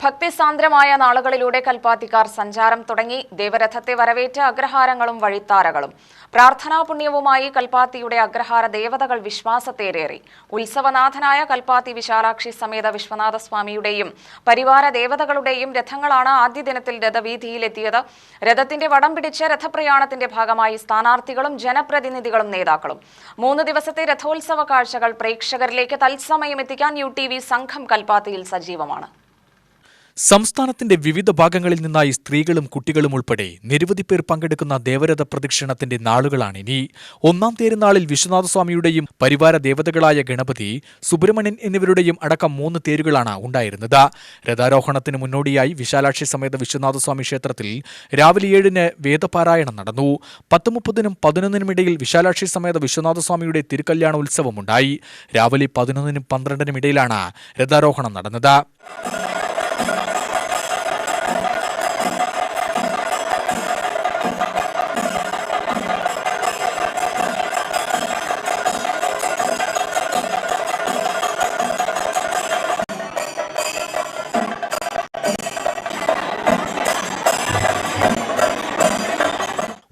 ഭക്തിസാന്ദ്രമായ നാളുകളിലൂടെ കൽപ്പാത്തിക്കാർ സഞ്ചാരം തുടങ്ങി ദേവരഥത്തെ വരവേറ്റ് അഗ്രഹാരങ്ങളും വഴിത്താരകളും. പ്രാർത്ഥനാ പുണ്യവുമായി കൽപ്പാത്തിയുടെ അഗ്രഹാര ദേവതകൾ വിശ്വാസത്തേരേറി. ഉത്സവനാഥനായ കൽപ്പാത്തി വിശാലാക്ഷി സമേത വിശ്വനാഥ സ്വാമിയുടെയും പരിവാര ദേവതകളുടെയും രഥങ്ങളാണ് ആദ്യ ദിനത്തിൽ രഥവീതിയിലെത്തിയത് രഥത്തിന്റെ വടം പിടിച്ച രഥപ്രയാണത്തിന്റെ ഭാഗമായി സ്ഥാനാർത്ഥികളും ജനപ്രതിനിധികളും നേതാക്കളും. മൂന്ന് ദിവസത്തെ രഥോത്സവ കാഴ്ചകൾ പ്രേക്ഷകരിലേക്ക് തത്സമയം എത്തിക്കാൻ യു സംഘം കൽപ്പാത്തിയിൽ സജീവമാണ്. സംസ്ഥാനത്തിന്റെ വിവിധ ഭാഗങ്ങളിൽ നിന്നായി സ്ത്രീകളും കുട്ടികളും ഉൾപ്പെടെ നിരവധി പേർ പങ്കെടുക്കുന്ന ദേവരഥ പ്രദക്ഷിണത്തിന്റെ നാളുകളാണ് ഇനി. ഒന്നാം തേരുനാളിൽ വിശ്വനാഥസ്വാമിയുടെയും പരിവാര ദേവതകളായ ഗണപതി സുബ്രഹ്മണ്യൻ എന്നിവരുടെയും അടക്കം മൂന്ന് തേരുകളാണ് ഉണ്ടായിരുന്നത്. രഥാരോഹണത്തിന് മുന്നോടിയായി വിശാലാക്ഷി സമേത വിശ്വനാഥസ്വാമി ക്ഷേത്രത്തിൽ രാവിലെ ഏഴിന് വേദപാരായണം നടന്നു. പത്ത് മുപ്പതിനും പതിനൊന്നിനും ഇടയിൽ വിശാലാക്ഷി സമേത വിശ്വനാഥസ്വാമിയുടെ തിരുക്കല്യാണ ഉത്സവമുണ്ടായി രാവിലെ പതിനൊന്നിനും പന്ത്രണ്ടിനും ഇടയിലാണ് രഥാരോഹണം നടന്നത്.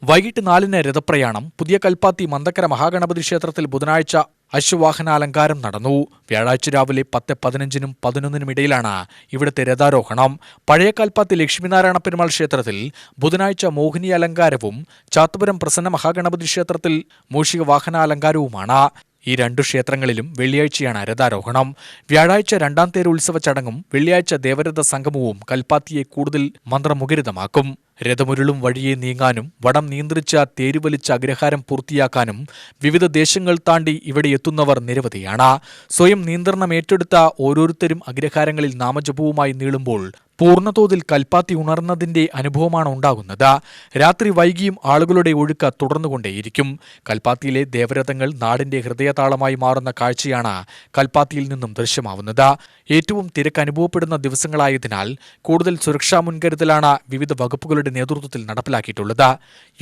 വൈകിട്ട് നാലിന് രഥപ്രയാണം പുതിയ കൽപ്പാത്തി മന്ദക്കര മഹാഗണപതി ക്ഷേത്രത്തിൽ ബുധനാഴ്ച അശ്വവാഹനാലങ്കാരം നടന്നു. വ്യാഴാഴ്ച രാവിലെ പത്ത് പതിനഞ്ചിനും പതിനൊന്നിനും ഇടയിലാണ് ഇവിടുത്തെ രഥാരോഹണം. പഴയ കൽപ്പാത്തി ലക്ഷ്മിനാരായണ പെരുമാൾ ക്ഷേത്രത്തിൽ ബുധനാഴ്ച മോഹിനി അലങ്കാരവും ചാത്തുപുരം പ്രസന്ന മഹാഗണപതി ക്ഷേത്രത്തിൽ മൂഷിക വാഹന അലങ്കാരവുമാണ് ഈ രണ്ടു ക്ഷേത്രങ്ങളിലും വെള്ളിയാഴ്ചയാണ് രഥാരോഹണം. വ്യാഴാഴ്ച രണ്ടാം തേര് ഉത്സവ ചടങ്ങും വെള്ളിയാഴ്ച ദേവരഥ സംഗമവും കൽപ്പാത്തിയെ കൂടുതൽ മന്ത്രമുഖരിതമാക്കും. രഥമുരുളും വഴിയെ നീങ്ങാനും വടം നിയന്ത്രിച്ച തേരുവലിച്ച അഗ്രഹാരം പൂർത്തിയാക്കാനും വിവിധ ദേശങ്ങൾ താണ്ടി ഇവിടെ എത്തുന്നവർ നിരവധിയാണ്. സ്വയം നിയന്ത്രണം ഏറ്റെടുത്ത ഓരോരുത്തരും അഗ്രഹാരങ്ങളിൽ നാമജപവുമായി നീളുമ്പോൾ പൂർണതോതിൽ കൽപ്പാത്തി ഉണർന്നതിന്റെ അനുഭവമാണ് ഉണ്ടാകുന്നത്. രാത്രി വൈകിയും ആളുകളുടെ ഒഴുക്ക് തുടർന്നുകൊണ്ടേയിരിക്കും. കൽപ്പാത്തിയിലെ ദേവരഥങ്ങൾ നാടിന്റെ ഹൃദയതാളമായി മാറുന്ന കാഴ്ചയാണ് കൽപ്പാത്തിയിൽ നിന്നും ദൃശ്യമാവുന്നത്. ഏറ്റവും തിരക്ക് അനുഭവപ്പെടുന്ന ദിവസങ്ങളായതിനാൽ കൂടുതൽ സുരക്ഷാ മുൻകരുതലാണ് വിവിധ വകുപ്പുകളുടെ നേതൃത്വത്തിൽ നടപ്പിലാക്കിയിട്ടുള്ളത്.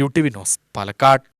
U T V news Palakkad.